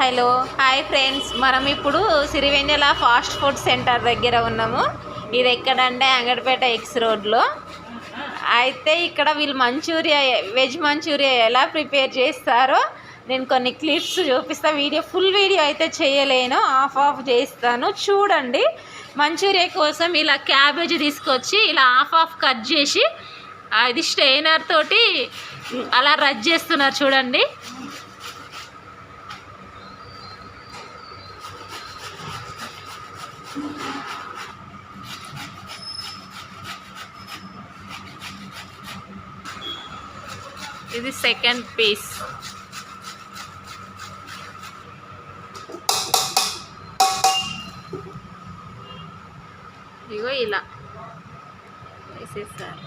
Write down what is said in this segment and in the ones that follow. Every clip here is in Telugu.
Hello hi friends. మనం ఇప్పుడు సిరివెన్నెల ఫాస్ట్ ఫుడ్ సెంటర్ దగ్గర ఉన్నాము. ఇది ఎక్కడంటే అంగడిపేట ఎక్స్ రోడ్లో. అయితే ఇక్కడ వీళ్ళు మంచూరియా వెజ్ మంచూరియా ఎలా ప్రిపేర్ చేస్తారో నేను కొన్ని క్లిప్స్ చూపిస్తా. వీడియో ఫుల్ వీడియో అయితే చేయలేను. ఆఫ్ ఆఫ్ చేస్తాను. చూడండి. మంచూరియా కోసం ఇలా క్యాబేజ్ తీసుకొచ్చి ఇలా ఆఫ్ ఆఫ్ కట్ చేసి అది స్టెయినర్ తోటి అలా రజ్ చేస్తున్నారు చూడండి. ఇది సెకండ్ పీస్ ఇగో ఇలా వేసేసారు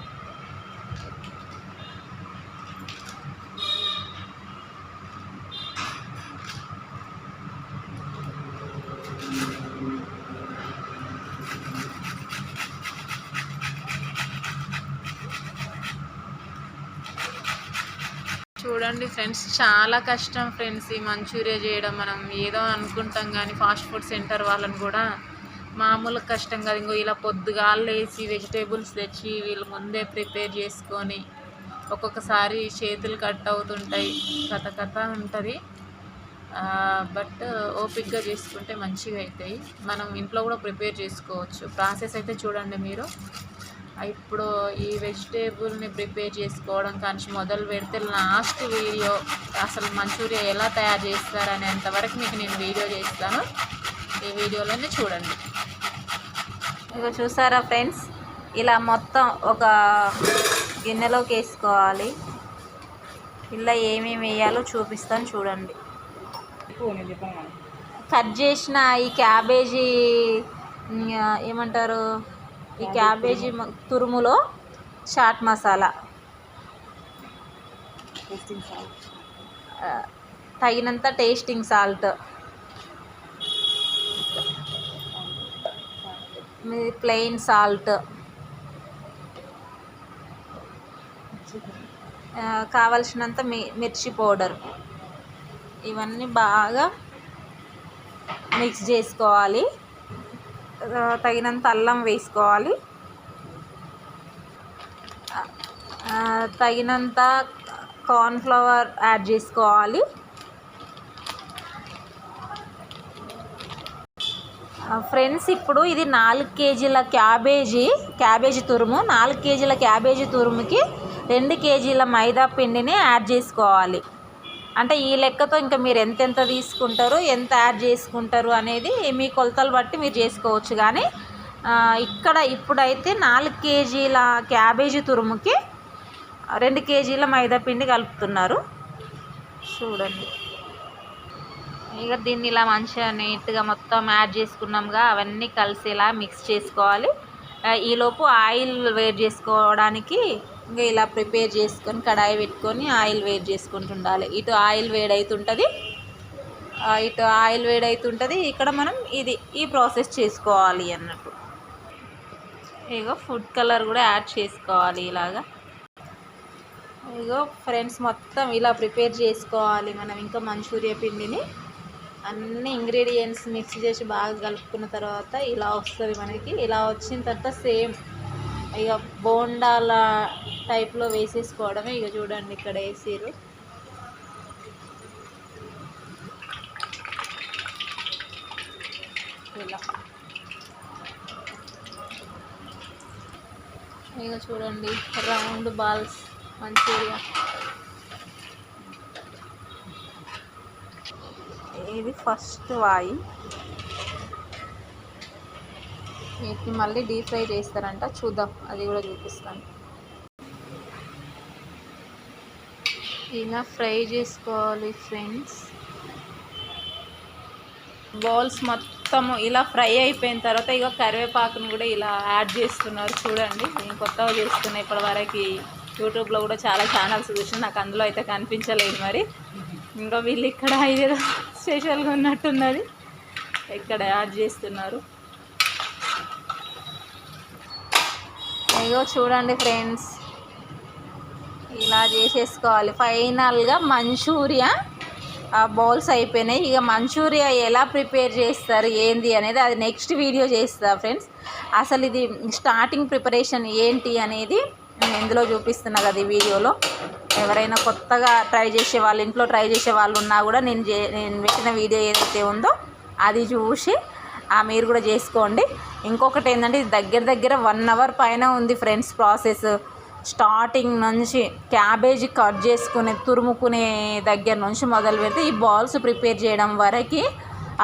చూడండి ఫ్రెండ్స్ చాలా కష్టం ఫ్రెండ్స్ ఈ మంచూరియా చేయడం. మనం ఏదో అనుకుంటాం కానీ ఫాస్ట్ ఫుడ్ సెంటర్ వాళ్ళని కూడా మామూలు కష్టం కాదు. ఇంకో ఇలా పొద్దుగాలు వేసి వెజిటేబుల్స్ తెచ్చి వీళ్ళు ముందే ప్రిపేర్ చేసుకొని ఒక్కొక్కసారి చేతులు కట్ అవుతుంటాయి. కథ కథ ఉంటుంది. బట్ ఓపిక్గా చేసుకుంటే మంచిగా అవుతాయి మనం ఇంట్లో కూడా ప్రిపేర్ చేసుకోవచ్చు. ప్రాసెస్ అయితే చూడండి మీరు. ఇప్పుడు ఈ వెజిటేబుల్ని ప్రిపేర్ చేసుకోవడం కానీ మొదలు పెడితే లాస్ట్ వీడియో అసలు మంచూరియా ఎలా తయారు చేస్తారనేంతవరకు మీకు నేను వీడియో చేస్తాను. ఈ వీడియోలోనే చూడండి. ఇక చూసారా ఫ్రెండ్స్? ఇలా మొత్తం ఒక గిన్నెలోకి వేసుకోవాలి. ఇలా ఏమేమి వేయాలో చూపిస్తాను చూడండి. కట్ చేసిన ఈ క్యాబేజీ ఏమంటారు? ఈ క్యాబేజీ తురుములో చాట్ మసాలా. తగినంత టేస్టింగ్ సాల్ట్. Plain salt. కావలసినంత మి మిర్చి పౌడర్. ఇవన్నీ బాగా మిక్స్ చేసుకోవాలి. తగినంత అల్లం వేసుకోవాలి. తగినంత కార్న్ఫ్లవర్ యాడ్ చేసుకోవాలి. ఫ్రెండ్స్ ఇప్పుడు ఇది నాలుగు కేజీల క్యాబేజీ క్యాబేజీ తురుము. నాలుగు కేజీల క్యాబేజీ తురుముకి రెండు కేజీల మైదా పిండిని యాడ్ చేసుకోవాలి. అంటే ఈ లెక్కతో ఇంకా మీరు ఎంతెంత తీసుకుంటారు ఎంత యాడ్ చేసుకుంటారు అనేది మీ కొలతలు బట్టి మీరు చేసుకోవచ్చు. కానీ ఇక్కడ ఇప్పుడైతే నాలుగు కేజీల క్యాబేజీ తురుముకి రెండు కేజీల మైదా పిండి కలుపుతున్నారు. చూడండి. ఇక దీన్ని ఇలా మంచిగా నీట్గా మొత్తం యాడ్ చేసుకున్నాంగా అవన్నీ కలిసేలా మిక్స్ చేసుకోవాలి. ఈలోపు ఆయిల్ వేడి చేసుకోవడానికి ఇంకా ఇలా ప్రిపేర్ చేసుకొని కడాయి పెట్టుకొని ఆయిల్ వేడి చేసుకుంటుండాలి. ఇటు ఆయిల్ వేడి అవుతుంటుంది ఇటు ఆయిల్ వేడి అవుతుంటుంది ఇక్కడ మనం ఇది ఈ ప్రాసెస్ చేసుకోవాలి అన్నట్టు. ఇగో ఫుడ్ కలర్ కూడా యాడ్ చేసుకోవాలి ఇలాగా. ఇగో ఫ్రెండ్స్ మొత్తం ఇలా ప్రిపేర్ చేసుకోవాలి మనం ఇంకా మంచూరియా పిండిని. అన్ని ఇంగ్రీడియంట్స్ మిక్స్ చేసి బాగా కలుపుకున్న తర్వాత ఇలా వస్తుంది మనకి. ఇలా వచ్చిన తర్వాత సేమ్ ఇక బోండాల టైప్లో వేసేసుకోవడమే ఇక చూడండి ఇక్కడ వేసిరు ఇలా. ఇక చూడండి రౌండ్ బాల్స్ మంచూరియా ఇది ఫస్ట్ వాయి. వీటిని మళ్ళీ డీప్ ఫ్రై చేస్తారంట చూద్దాం. అది కూడా చూపిస్తాను. ఇలా ఫ్రై చేసుకోవాలి ఫ్రెండ్స్. బాల్స్ మొత్తం ఇలా ఫ్రై అయిపోయిన తర్వాత ఇక కరివేపాకును కూడా ఇలా యాడ్ చేస్తున్నారు. చూడండి నేను కొత్తగా చేస్తున్నా ఇప్పటివరకు యూట్యూబ్లో కూడా చాలా ఛానల్స్ చూసిన నాకు అందులో అయితే కనిపించలేదు మరి. ఇంకా వీళ్ళు ఇక్కడ ఇదేదో స్పెషల్గా ఉన్నట్టున్నది. ఇక్కడ యాడ్ చేస్తున్నారు. ఇగో చూడండి ఫ్రెండ్స్ ఇలా చేసేసుకోవాలి. ఫైనల్గా మంచూరియా బౌల్స్ అయిపోయినాయి. ఇక మంచూరియా ఎలా ప్రిపేర్ చేస్తారు ఏంది అనేది అది నెక్స్ట్ వీడియో చేస్తా ఫ్రెండ్స్. అసలు ఇది స్టార్టింగ్ ప్రిపరేషన్ ఏంటి అనేది నేను ఇందులో చూపిస్తున్నా కదా ఈ వీడియోలో. ఎవరైనా కొత్తగా ట్రై చేసే వాళ్ళు ఇంట్లో ట్రై చేసే వాళ్ళు ఉన్నా కూడా నేను నేను పెట్టిన వీడియో ఏదైతే ఉందో అది చూసి మీరు కూడా చేసుకోండి. ఇంకొకటి ఏంటంటే ఇది దగ్గర దగ్గర వన్ అవర్ పైన ఉంది ఫ్రెండ్స్ ప్రాసెస్. స్టార్టింగ్ నుంచి క్యాబేజీ కట్ చేసుకునే తురుముకునే దగ్గర నుంచి మొదలు పెడితే ఈ బాల్స్ ప్రిపేర్ చేయడం వరకు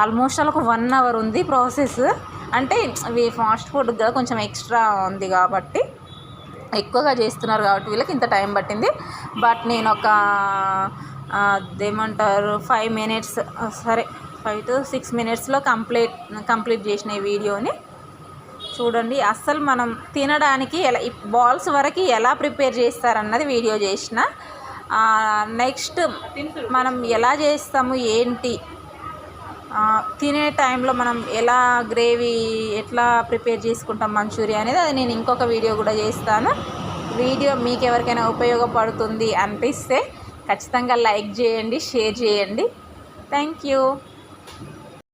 ఆల్మోస్ట్ ఒక వన్ అవర్ ఉంది ప్రాసెస్. అంటే ఇవి ఫాస్ట్ ఫుడ్ కదా కొంచెం ఎక్స్ట్రా ఉంది కాబట్టి ఎక్కువగా చేస్తున్నారు కాబట్టి వీళ్ళకి ఇంత టైం పట్టింది. బట్ నేను ఒక అదేమంటారు ఫైవ్ మినిట్స్ సరే ఫైవ్ టు సిక్స్ మినిట్స్లో కంప్లీట్ కంప్లీట్ చేసిన ఈ వీడియోని చూడండి. అస్సలు మనం తినడానికి ఎలా బాల్స్ వరకు ఎలా ప్రిపేర్ చేస్తారన్నది వీడియో చేసిన. నెక్స్ట్ మనం ఎలా చేస్తాము ఏంటి? తినే టైంలో మనం ఎలా గ్రేవీ ఎట్లా ప్రిపేర్ చేసుకుంటాం మంచూరియా అనేది అది నేను ఇంకొక వీడియో కూడా చేస్తాను. వీడియో మీకు ఎవరికైనా ఉపయోగపడుతుంది అనిపిస్తే ఖచ్చితంగా లైక్ చేయండి షేర్ చేయండి. Thank you.